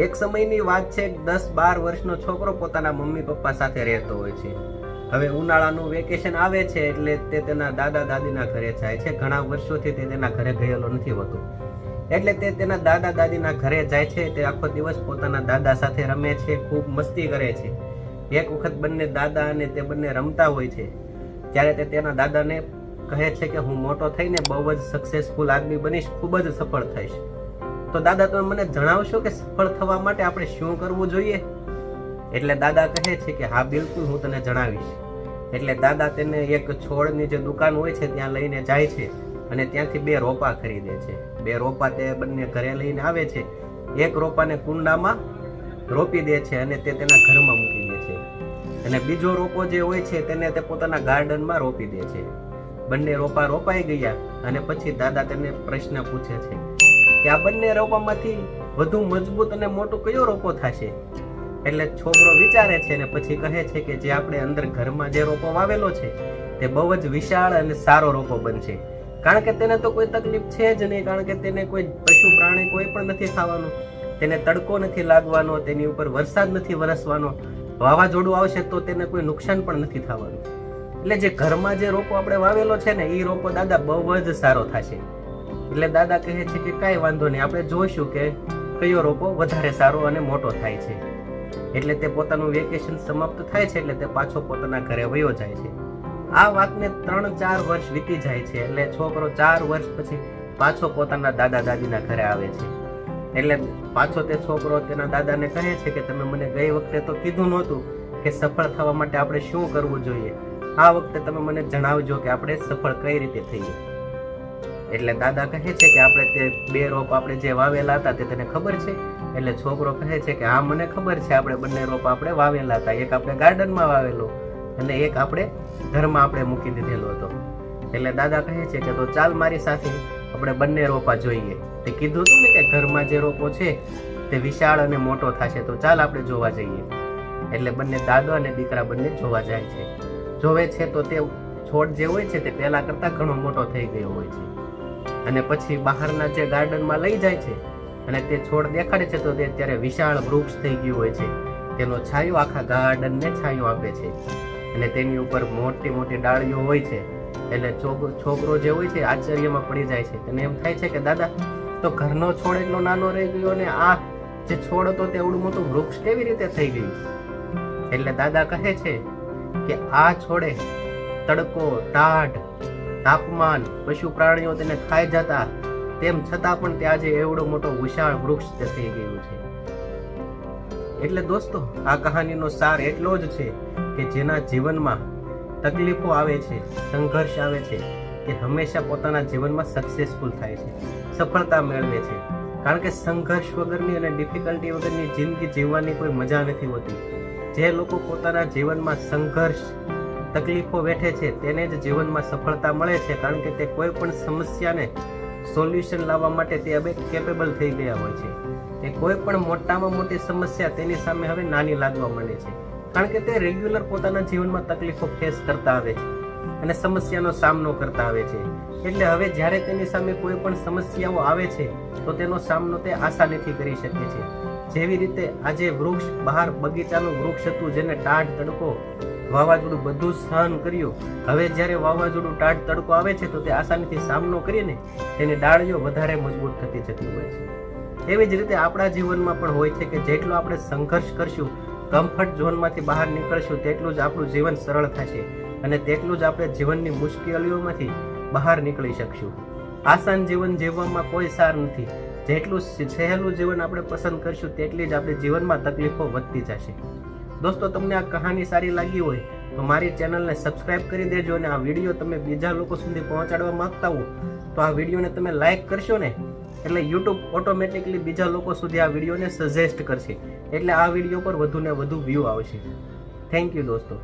એક સમયની વાત છે દસ બાર વર્ષનો છોકરો પોતાના મમ્મી પપ્પા સાથે રહેતો હોય છે. હવે ઉનાળાનું વેકેશન આવે છે એટલે તે તેના દાદા દાદીના ઘરે જાય છે. ઘણા વર્ષોથી તે તેના ઘરે ગયેલો નથી હોતો. એટલે તે તેના દાદા દાદીના ઘરે જાય છે, તે આખો દિવસ પોતાના દાદા સાથે રમે છે, ખૂબ મસ્તી કરે છે. એક વખત બંને દાદા અને તે બંને રમતા હોય છે. ત્યારે તે તેના દાદાને કહે છે કે હું મોટો થઈને બહુ જ સક્સેસફુલ આદમી બનીશ, ખૂબ જ સફળ થઈશ. તો દાદા, તમે મને જણાવશો કે સફળ થવા માટે આપણે શું કરવું જોઈએ? એટલે દાદા કહે છે કે, હા, બિલકુલ, હું તને જણાવીશ. એટલે દાદા તેને એક છોડની જે દુકાન હોય છે, ત્યાં લઈને જાય છે અને ત્યાંથી બે રોપા ખરીદે છે. બે રોપા તે બંને ઘરે લઈને આવે છે. એક રોપાને કુંડામાં રોપી દે છે અને તે તેના ઘરમાં મૂકી દે છે. અને બીજો રોપો જે હોય છે, તેને તે પોતાના ગાર્ડનમાં રોપી દે છે. બંને રોપા રોપાઈ ગયા અને પછી દાદા તેને પ્રશ્ન પૂછે છે કે આ બંને રોપામાંથી વધુ મજબૂત અને મોટો કયો રોપો થશે? એટલે છોકરો વિચારે છે ને પછી કહે છે કે જે આપણે અંદર ઘરમાં જે રોપો વાવેલો છે, તે બહુ જ વિશાળ અને સારો રોપો બનશે. કારણ કે તેને તો કોઈ તકલીફ છે જ નહીં, કારણ કે તેને કોઈ પશુ પ્રાણી કોઈ પણ નથી ખાવાનું. તેને તડકો નથી લાગવાનો, તેની ઉપર વરસાદ નથી વરસવાનો. વાવાઝોડું આવશે તો તેને કોઈ નુકસાન પણ નથી થવાનું. એટલે જે ઘરમાં જે રોપો આપણે વાવેલો છે ને એ રોપો દાદા બહુ જ સારો થશે. એટલે દાદા કહે છે કે કાંઈ વાંધો નહીં. આપણે જોઈશું કે કયો રોપો વધારે સારો અને મોટો થાય છે. એટલે તે પોતાનું વેકેશન સમાપ્ત થાય છે એટલે તે પાછો પોતાના ઘરે વયો જાય છે. આ વાતને ત્રણ ચાર વર્ષ વીતી જાય છે એટલે છોકરો ચાર વર્ષ પછી પાછો પોતાના દાદા દાદીના ઘરે આવે છે. એટલે પાછો તે છોકરો તેના દાદાને કહે છે કે તમે મને ગઈ વખતે તો કીધું નહોતું કે સફળ થવા માટે આપણે શું કરવું જોઈએ. આ વખતે તમે મને જણાવજો કે આપણે સફળ કઈ રીતે થઈએ. એટલે દાદા કહે છે કે આપણે તે બે રોપ આપણે જે વાવેલા હતા તે તને ખબર છે? એટલે છોકરો કહે છે કે હા, મને ખબર છે આપણે બંને રોપ આપણે વાવેલા હતા. એક આપણે ગાર્ડનમાં વાવેલો અને એક આપણે ઘરમાં આપણે મૂકી દીધેલો હતો. એટલે દાદા કહે છે કે તો ચાલ મારી સાથે આપણે બંને રોપા જોઈએ. તે કીધું હતું ને કે ઘરમાં જે રોપો છે તે વિશાળ અને મોટો થશે, તો ચાલ આપણે જોવા જઈએ. એટલે બંને દાદો અને દીકરા બંને જોવા જાય છે. જોવે છે તો તે છોડ જે હોય છે તે પહેલાં કરતાં ઘણો મોટો થઈ ગયો હોય છે. અને પછી બહારના જે ગાર્ડનમાં લઈ જાય છે અને તે છોડ દેખાડે છે, તો તે અત્યારે વિશાળ વૃક્ષ થઈ ગયું હોય છે. તેનો છાંયો આખા ગાર્ડનને છાંયો આપે છે. અને તેની ઉપર મોટી મોટી ડાળીઓ હોય છે. એટલે છોકરો જે હોય છે, આશ્ચર્યમાં પડી જાય છે. અને એમ થાય છે કે, દાદા, તો ઘરનો છોડ એટલો નાનો રહી ગયો અને આ જે છોડ હતો તેવડું મોટું વૃક્ષ કેવી રીતે થઈ ગયું? એટલે દાદા કહે છે કે, આ છોડે તડકો, ટાઢ તાપમાન પશુ પ્રાણીઓ તેને ખાઈ જતા, તેમ છતાં પણ તે આજે એવડો મોટો વિશાળ વૃક્ષ તે થઈ ગયું છે. એટલે દોસ્તો, આ કહાનીનો સાર એટલો જ છે કે જેના જીવનમાં તકલીફો આવે છે, સંઘર્ષ આવે છે તે હંમેશા પોતાના જીવનમાં સક્સેસફુલ થાય છે, સફળતા મેળવે છે. કારણ કે સંઘર્ષ વગરની અને ડિફિકલ્ટી વગરની જિંદગી જીવવાની કોઈ મજા નથી હોતી. જે લોકો પોતાના જીવનમાં સંઘર્ષ તકલીફો વેઠે છે, તેને જ જીવનમાં સફળતા મળે છે, કારણ કે તે કોઈ પણ સમસ્યાને સોલ્યુશન લાવવા માટે તે હવે કેપેબલ થઈ ગયા હોય છે. તે કોઈ પણ મોટામાં મોટી સમસ્યા તેની સામે હવે નાની લાગવા માંડે છે, કારણ કે તે રેગ્યુલર પોતાના જીવનમાં તકલીફો ફેસ કરતા આવે છે. અને સમસ્યાનો સામનો કરતા આવે છે. એટલે હવે જ્યારે તેની સામે કોઈ પણ સમસ્યાઓ આવે છે, તો તેનો સામનો તે આસાનીથી કરી શકે છે. જેવી રીતે આજે વૃક્ષ બહાર બગીચાનું વૃક્ષ હતું, જેને ટાઢ તડકો વાવાઝોડું બધું સહન કર્યું. હવે જ્યારે વાવાઝોડું ટાઢ તડકો આવે છે, તો તે આસાનીથી સામનો કરીને તેની ડાળીઓ વધારે મજબૂત થતી જતી હોય છે. એવી જ રીતે આપણા જીવનમાં પણ હોય છે કે જેટલો આપણે સંઘર્ષ કરશું કમ્ફર્ટ ઝોનમાંથી બહાર નીકળશું, તેટલું જ આપણું જીવન સરળ થશે. અને તેટલું જ આપણે જીવનની મુશ્કેલીઓમાંથી બહાર નીકળી શકશું. આસાન જીવન જીવવામાં કોઈ સાર નથી. જેટલું સહેલું જીવન આપણે પસંદ કરશું, તેટલી જ આપણે જીવનમાં તકલીફો વધતી જશે. દોસ્તો, તમને આ કહાની સારી લાગી હોય, તો મારી ચેનલને સબસ્ક્રાઇબ કરી દેજો અને આ વીડિયો તમે બીજા લોકો સુધી પહોંચાડવા માંગતા હો, તો આ વિડીયોને તમે લાઇક કરશો ને, એટલે યુટ્યુબ ઓટોમેટિકલી બીજા લોકો સુધી આ વિડીયોને સજેસ્ટ કરશે. એટલે આ વીડિયો પર વધુને વધુ વ્યૂ આવશે. થેન્ક યુ દોસ્તો.